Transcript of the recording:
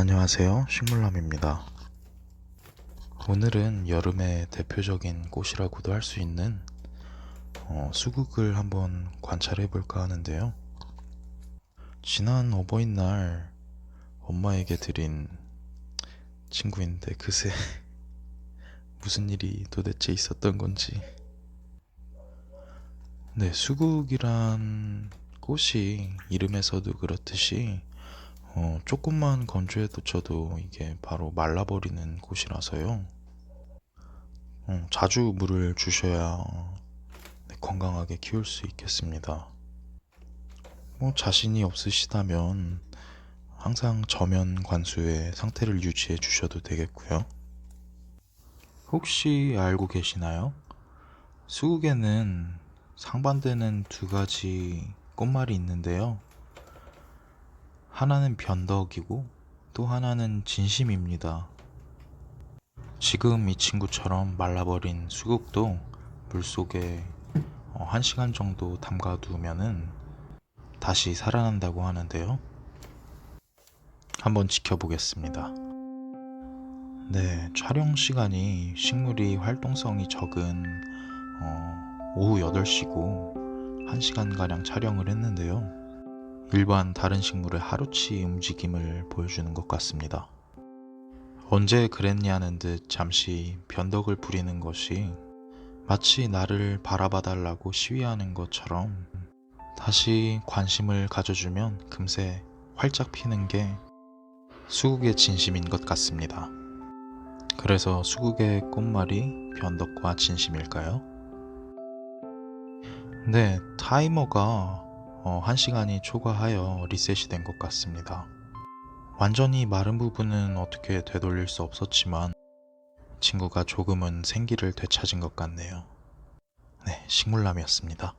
안녕하세요. 식물남입니다. 오늘은 여름의 대표적인 꽃이라고도 할 수 있는 어, 수국을 한번 관찰해 볼까 하는데요. 지난 어버이날 엄마에게 드린 친구인데 그새 무슨 일이 도대체 있었던 건지. 네, 수국이란 꽃이 이름에서도 그렇듯이 어, 조금만 건조해도 저도 이게 바로 말라버리는 곳이라서요. 어, 자주 물을 주셔야 네, 건강하게 키울 수 있겠습니다. 뭐 자신이 없으시다면 항상 저면 관수의 상태를 유지해 주셔도 되겠고요. 혹시 알고 계시나요? 수국에는 상반되는 두 가지 꽃말이 있는데요. 하나는 변덕이고 또 하나는 진심입니다. 지금 이 친구처럼 말라버린 수국도 물속에 어, 한 시간 정도 담가두면은 다시 살아난다고 하는데요. 한번 지켜보겠습니다. 네, 촬영 시간이 식물이 활동성이 적은 어, 오후 8시고 1시간가량 촬영을 했는데요. 일반 다른 식물의 하루치 움직임을 보여주는 것 같습니다. 언제 그랬냐는 듯 잠시 변덕을 부리는 것이 마치 나를 바라봐 달라고 시위하는 것처럼 다시 관심을 가져주면 금세 활짝 피는 게 수국의 진심인 것 같습니다. 그래서 수국의 꽃말이 변덕과 진심일까요? 네, 타이머가 어, 1시간이 초과하여 리셋이 된 것 같습니다. 완전히 마른 부분은 어떻게 되돌릴 수 없었지만 친구가 조금은 생기를 되찾은 것 같네요. 네, 식물남이었습니다.